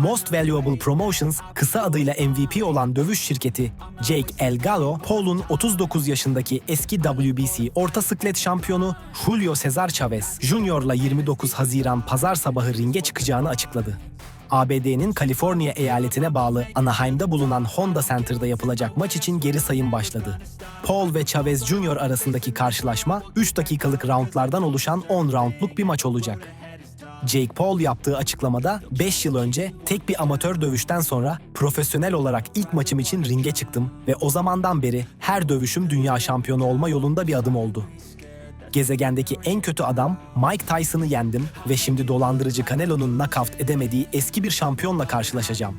Most Valuable Promotions, kısa adıyla MVP olan dövüş şirketi Jake El Gallo, Paul'un 39 yaşındaki eski WBC orta sıklet şampiyonu Julio Cesar Chavez Jr.'la 29 Haziran pazar sabahı ringe çıkacağını açıkladı. ABD'nin Kaliforniya eyaletine bağlı Anaheim'da bulunan Honda Center'da yapılacak maç için geri sayım başladı. Paul ve Chavez Jr. arasındaki karşılaşma 3 dakikalık roundlardan oluşan 10 roundluk bir maç olacak. Jake Paul yaptığı açıklamada 5 yıl önce tek bir amatör dövüşten sonra profesyonel olarak ilk maçım için ringe çıktım ve o zamandan beri her dövüşüm dünya şampiyonu olma yolunda bir adım oldu. Gezegendeki en kötü adam Mike Tyson'ı yendim ve şimdi dolandırıcı Canelo'nun knockout edemediği eski bir şampiyonla karşılaşacağım.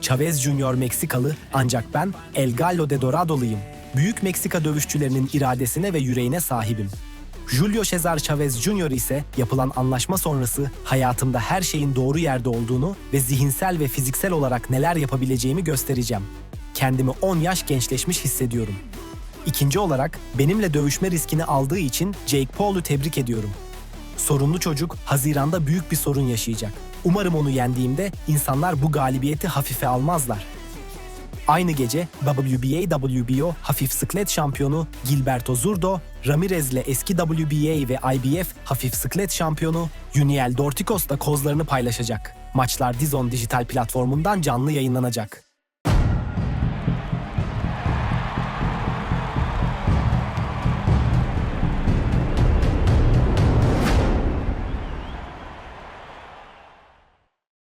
Chavez Jr. Meksikalı ancak ben El Gallo de Dorado'luyum. Büyük Meksika dövüşçülerinin iradesine ve yüreğine sahibim. Julio Cesar Chavez Jr. ise yapılan anlaşma sonrası hayatımda her şeyin doğru yerde olduğunu ve zihinsel ve fiziksel olarak neler yapabileceğimi göstereceğim. Kendimi 10 yaş gençleşmiş hissediyorum. İkinci olarak benimle dövüşme riskini aldığı için Jake Paul'u tebrik ediyorum. Sorunlu çocuk Haziran'da büyük bir sorun yaşayacak. Umarım onu yendiğimde insanlar bu galibiyeti hafife almazlar. Aynı gece WBA WBO hafif sıklet şampiyonu Gilberto Zurdo, Ramirez ile eski WBA ve IBF hafif sıklet şampiyonu Juniel Dorticos da kozlarını paylaşacak. Maçlar Dizon dijital platformundan canlı yayınlanacak.